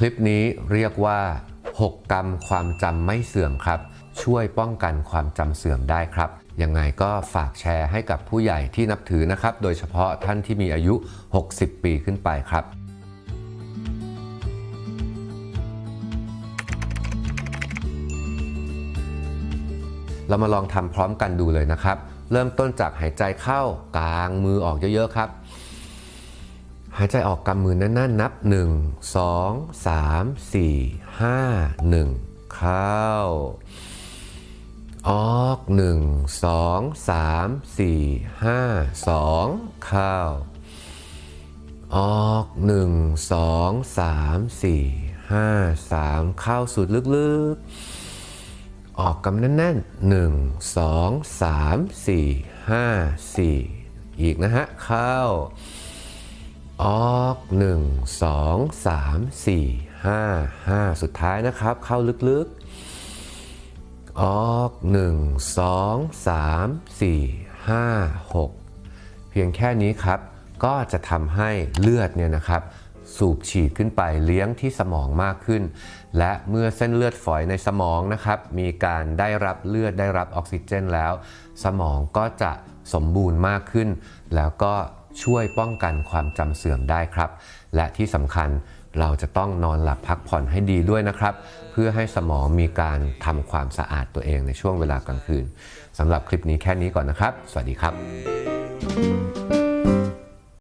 คลิปนี้เรียกว่า 6 กรรมความจำไม่เสื่อมครับ ช่วยป้องกันความจำเสื่อมได้ครับ ยังไงก็ฝากแชร์ให้กับผู้ใหญ่ที่นับถือนะครับ โดยเฉพาะท่านที่มีอายุ 60 ปีขึ้นไปครับเรามาลองทำพร้อมกันดูเลยนะครับ เริ่มต้นจากหายใจเข้ากลางมือออกเยอะๆครับ หายใจออกกำมือแน่นๆนับ 1 2 3 4 5 1 เข้า ออก 1 2 3 4 5 2 เข้า ออก 1 2 3 4 5 3 เข้าสุดลึกๆ ออกกำแน่นๆ 1 2 3 4 5 4 อีกนะฮะ เข้า ออก1 2 3 4 5 5 สุดท้ายนะครับ เข้าลึกๆ ออก 1 2 3 4 5 6 เพียงแค่นี้ครับ ก็จะทำให้เลือดเนี่ยนะครับ สูบฉีดขึ้นไปเลี้ยงที่สมองมากขึ้น และเมื่อเส้นเลือดฝอยในสมองนะครับ มีการได้รับเลือดได้รับออกซิเจนแล้ว สมองก็จะสมบูรณ์มากขึ้น แล้วก็ ช่วยป้องกันความจำเสื่อมได้ครับ และที่สำคัญเราจะต้องนอนหลับพักผ่อนให้ดีด้วยนะครับ เพื่อให้สมองมีการทำความสะอาดตัวเองในช่วงเวลากลางคืนสำหรับคลิปนี้แค่นี้ก่อนนะครับ สวัสดีครับ